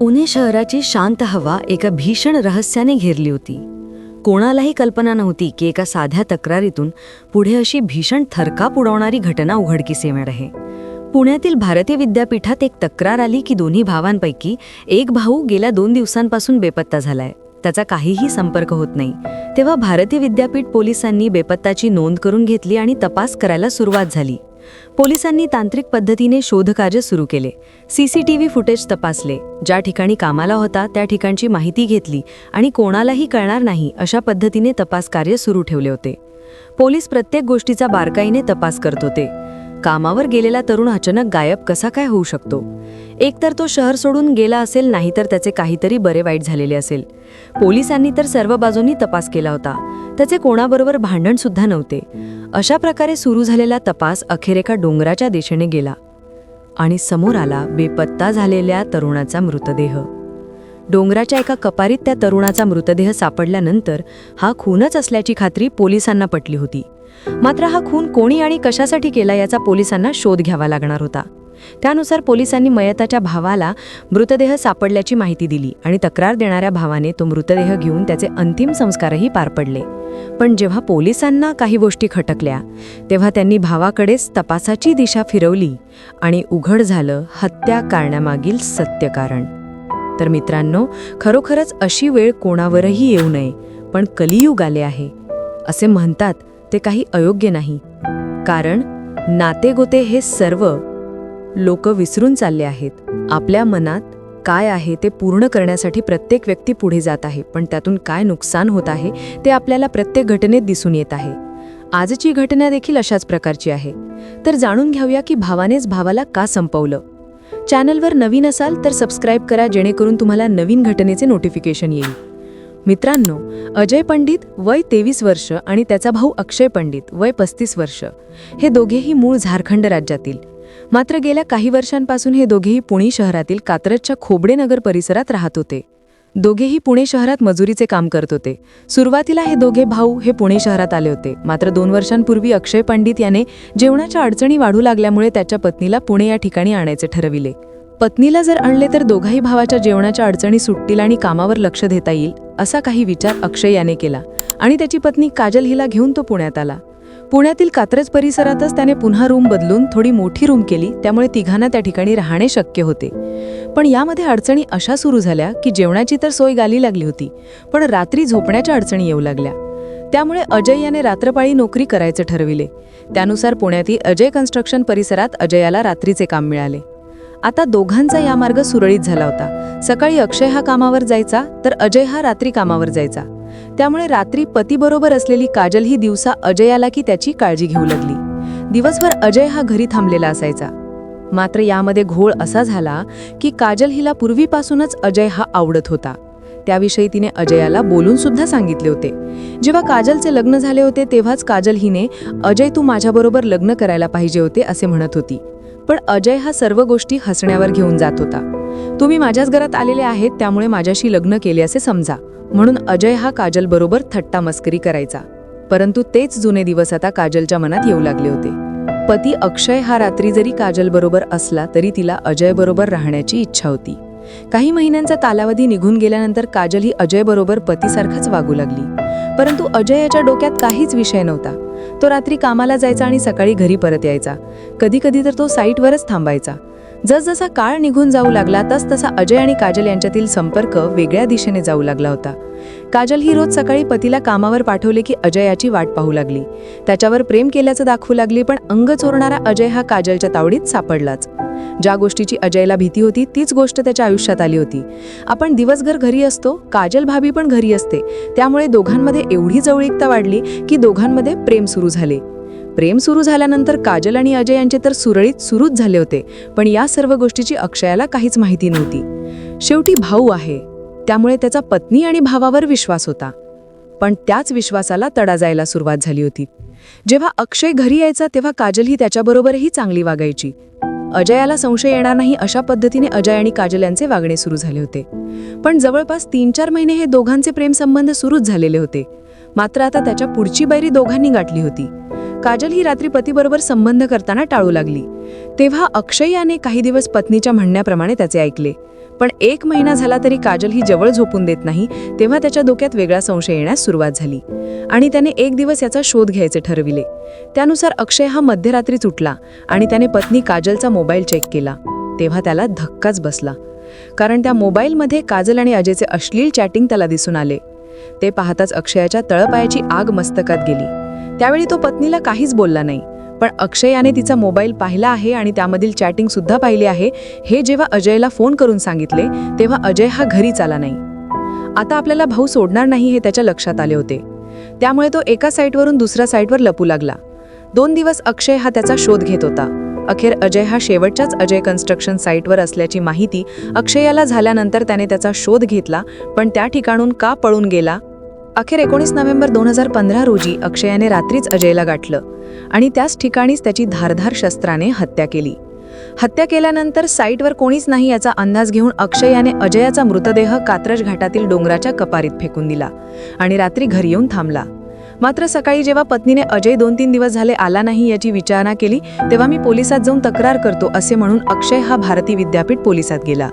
पुणे शहराची शांत हवा एका भीषण रहस्याने घेरली होती. कोणालाही कल्पना नव्हती की एका साध्या तक्रारीतून पुढे अशी भीषण थरकाप उडवणारी घटना उघडकीस येणार आहे. पुण्यातील भारतीय विद्यापीठात एक तक्रार आली की दोन्ही भावांपैकी एक भाऊ गेल्या दोन दिवसांपासून बेपत्ता झालाय. त्याचा काहीही संपर्क होत नाही. तेव्हा भारतीय विद्यापीठ पोलिसांनी बेपत्ताची नोंद करून घेतली आणि तपास करायला सुरुवात झाली. पोलिसांनी तांत्रिक पद्धतीने शोधकार्य सुरू केले. सीसीटीव्ही फुटेज तपासले. ज्या ठिकाणी कामाला होता त्या ठिकाणची माहिती घेतली आणि कोणालाही कळणार नाही अशा पद्धतीने तपास कार्य सुरू ठेवले होते. पोलीस प्रत्येक गोष्टीचा बारकाईने तपास करत होते. कामावर गेलेला तरुण अचानक गायब कसा काय होऊ शकतो? एकतर तो शहर सोडून गेला असेल नाहीतर त्याचे काहीतरी बरे वाईट झालेले असेल. पोलिसांनी तर सर्व बाजूंनी तपास केला होता. त्याचे कोणाबरोबर भांडण सुद्धा नव्हते. अशा प्रकारे सुरू झालेला तपास अखेर एका डोंगराच्या दिशेने गेला आणि समोर आला बेपत्ता झालेल्या तरुणाचा मृतदेह. डोंगराच्या एका कपारीत त्या तरुणाचा मृतदेह सापडल्यानंतर हा खूनच असल्याची खात्री पोलिसांना पटली होती. मात्र हा खून कोणी आणि कशासाठी केला याचा पोलिसांना शोध घ्यावा लागणार होता. त्यानुसार पोलिसांनी मयताच्या भावाला मृतदेह सापडल्याची माहिती दिली आणि तक्रार देणाऱ्या भावाने तो मृतदेह घेऊन त्याचे अंतिम संस्कारही पार पडले. पण जेव्हा पोलिसांना काही गोष्टी खटकल्या तेव्हा त्यांनी भावाकडेच तपासाची दिशा फिरवली आणि उघड झालं हत्या कारण्यामागील सत्य कारण. तर मित्रांनो खरोखरच अशी वेळ कोणावरही येऊ नये पण कलियुग आले आहे असे म्हणतात ते काही अयोग्य नाही. कारण नातेगोते हे सर्व लोक विसरून चालले आहेत. आपल्या मनात काय आहे ते पूर्ण करण्यासाठी प्रत्येक व्यक्ती पुढे जात आहे. पण त्यातून काय नुकसान होत आहे ते आपल्याला प्रत्येक घटनेत दिसून येत आहे. आजची घटना देखील अशाच प्रकारची आहे. तर जाणून घेऊया की भावानेच भावाला का संपवलं? चॅनलवर नवीन असाल तर सबस्क्राईब करा जेणेकरून तुम्हाला नवीन घटनेचे नोटिफिकेशन येईल. मित्रांनो अजय पंडित वय तेवीस वर्ष आणि त्याचा भाऊ अक्षय पंडित वय पस्तीस वर्ष. हे दोघेही मूळ झारखंड राज्यातील. मात्र गेल्या काही वर्षांपासून हे दोघेही पुणे शहरातील कात्रजच्या खोबडेनगर परिसरात राहत होते. दोघेही पुणे शहरात मजुरीचे काम करत होते. सुरुवातीला हे दोघे भाऊ हे पुणे शहरात आले होते. मात्र दोन वर्षांपूर्वी अक्षय पंडित याने जेवणाच्या अडचणी वाढू लागल्यामुळे त्याच्या पत्नीला पुणे या ठिकाणी आणायचे ठरविले. पत्नीला जर आणले तर दोघाही भावाच्या जेवणाच्या अडचणी सुटतील आणि कामावर लक्ष देता येईल असा काही विचार अक्षय याने केला आणि त्याची पत्नी काजल हिला घेऊन तो पुण्यात आला. पुण्यातील कात्रज परिसरातच त्याने पुन्हा रूम बदलून थोडी मोठी रूम केली त्यामुळे तिघांना त्या ठिकाणी राहणे शक्य होते. पण यामध्ये अडचणी अशा सुरू झाल्या की जेवणाची तर सोय गाली लागली होती पण रात्री झोपण्याच्या अडचणी येऊ लागल्या. त्यामुळे अजय याने रात्रपाळी नोकरी करायचे ठरविले. त्यानुसार पुण्यातील अजय कन्स्ट्रक्शन परिसरात अजयाला रात्रीचे काम मिळाले. आता दोघांचा या मार्ग सुरळीत झाला होता. सकाळी अक्षय हा कामावर जायचा तर अजय हा रात्री कामावर जायचा. त्यामुळे रात्री पतीबरोबर असलेली काजल ही दिवसा अजयाला की त्याची काळजी घेऊ लागली. दिवसभर अजय हा घरी थांबलेला असायचा. मात्र यामध्ये घोळ असा झाला की काजल हिला पूर्वीपासूनच अजय हा आवडत होता. त्याविषयी तिने अजयाला बोलून सुद्धा सांगितले होते. जेव्हा काजलचे लग्न झाले होते तेव्हाच काजल हिने अजय तू माझ्याबरोबर लग्न करायला पाहिजे होते असे म्हणत होती. पण अजय हा सर्व गोष्टी हसण्यावर घेऊन जात होता. तुम्ही माझ्याच घरात आलेले आहेत त्यामुळे माझ्याशी लग्न केले असे समजा. म्हणून अजय हा काजल बरोबर थट्टा मस्करी करायचा. परंतु तेच जुने दिवस आता काजलच्या मनात येऊ लागले होते. पती अक्षय हा रात्री जरी काजल बरोबर असला तरी तिला अजय बरोबर राहण्याची इच्छा होती. काही महिन्यांचा कालावधी निघून गेल्यानंतर काजल ही अजय बरोबर पतीसारखंच वागू लागली. परंतु अजयाच्या डोक्यात काहीच विषय नव्हता. तो रात्री कामाला जायचा आणि सकाळी घरी परत यायचा. कधी कधी तर तो साईटवरच थांबायचा. जसजसा काळ निघून जाऊ लागला तस तसा अजय आणि काजल यांच्यातील संपर्क वेगळ्या दिशेने जाऊ लागला होता. काजल ही रोज सकाळी पतीला कामावर पाठवले की अजयाची वाट पाहू लागली. त्याच्यावर प्रेम केल्याचं दाखवू लागली पण अंग चोरणारा अजय हा काजलच्या तावडीत सापडलाच. ज्या गोष्टीची अजयला भीती होती तीच गोष्ट त्याच्या आयुष्यात आली होती. आपण दिवसभर घरी असतो काजल भाभी पण घरी असते. त्यामुळे दोघांमध्ये एवढी जवळीकता वाढली की दोघांमध्ये प्रेम सुरू झाले. प्रेम सुरू झाल्यानंतर काजल आणि अजय यांचे तर सुरळीत सुरूच झाले होते पण या सर्व गोष्टीची अक्षयाला काहीच माहिती नव्हती. शेवटी भाऊ आहे त्यामुळे त्याचा पत्नी आणि भावावर विश्वास होता. पण त्याच विश्वासाला तडा जायला सुरुवात झाली होती. जेव्हा अक्षय घरी यायचा तेव्हा काजल ही त्याच्याबरोबरही चांगली वागायची. अजयाला संशय येणार नाही अशा पद्धतीने अजय आणि काजल यांचे वागणे सुरू झाले होते. पण जवळपास तीन चार महिने हे दोघांचे प्रेमसंबंध सुरूच झालेले होते. मात्र आता त्याच्या पुढची बैरी दोघांनी गाठली होती. काजल ही रात्री पतीबरोबर संबंध करताना टाळू लागली. तेव्हा अक्षय याने काही दिवस पत्नीच्या म्हणण्याप्रमाणे त्याचे ऐकले. पण एक महिना झाला तरी काजल ही जवळ झोपून देत नाही तेव्हा त्याच्या डोक्यात वेगळा संशय येण्यास सुरुवात झाली. आणि त्याने एक दिवस याचा शोध घ्यायचे ठरविले. त्यानुसार अक्षय हा मध्यरात्री सुटला आणि त्याने पत्नी काजलचा मोबाईल चेक केला. तेव्हा त्याला धक्काच बसला. कारण त्या मोबाईलमध्ये काजल आणि अजयचे अश्लील चॅटिंग त्याला दिसून आले. ते पाहताच अक्षयाच्या तळपायाची आग मस्तकात गेली. त्यावेळी तो पत्नीला काहीच बोलला नाही. पण अक्षय याने तिचा मोबाईल पाहिला आहे आणि त्यामधील चॅटिंग सुद्धा पाहिली आहे. हे जेव्हा अजयला फोन करून सांगितले तेव्हा अजय हा घरीच आला नाही. आता आपल्याला भाऊ सोडणार नाही हे त्याच्या लक्षात आले होते. त्यामुळे तो एका साईटवरून दुसऱ्या साईटवर लपू लागला. दोन दिवस अक्षय हा त्याचा शोध घेत होता. अखेर अजय हा शेवटच्याच अजय कन्स्ट्रक्शन साईटवर असल्याची माहिती अक्षयाला झाल्यानंतर त्याने त्याचा शोध घेतला पण त्या ठिकाणून का पळून गेला? अखेर एकोणीस नोव्हेंबर दोन हजार पंधरा रोजी अक्षयाने रात्रीच अजयला गाठलं आणि त्याच ठिकाणीच त्याची धारधार शस्त्राने हत्या केली. हत्या केल्यानंतर साईटवर कोणीच नाही याचा अंदाज घेऊन अक्षय याने अजयाचा मृतदेह कात्रज घाटातील डोंगराच्या कपारीत फेकून दिला आणि रात्री घरी येऊन थांबला. मात्र सकाळी जेव्हा पत्नीने अजय दोन तीन दिवस झाले आला नाही याची विचारणा केली तेव्हा मी पोलिसात जाऊन तक्रार करतो असे म्हणून अक्षय हा भारती विद्यापीठ पोलिसात गेला.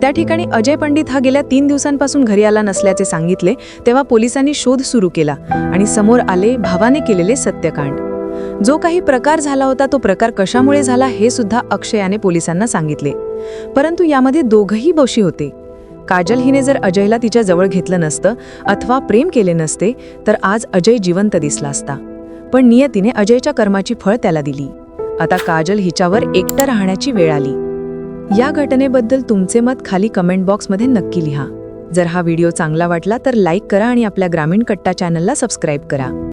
त्या ठिकाणी अजय पंडित हा गेल्या तीन दिवसांपासून घरी आला नसल्याचे सांगितले तेव्हा पोलिसांनी शोध सुरू केला आणि समोर आले भावाने केलेले सत्यकांड. जो काही प्रकार झाला होता तो प्रकार कशामुळे झाला हे सुद्धा अक्षयाने पोलिसांना सांगितले. परंतु यामध्ये दोघही दोषी होते. काजल हिने जर अजयला तिच्या जवळ घेतलं नसतं अथवा प्रेम केले नसते तर आज अजय जिवंत दिसला असता. पण नियतीने अजयच्या कर्माची फळ त्याला दिली. आता काजल हिच्यावर एकटं राहण्याची वेळ आली. या घटनेबद्दल तुमचे मत खाली कमेंट बॉक्समध्ये नक्की लिहा. जर हा व्हिडिओ चांगला वाटला तर लाईक करा आणि आपल्या ग्रामीण कट्टा चॅनलला सबस्क्राईब करा.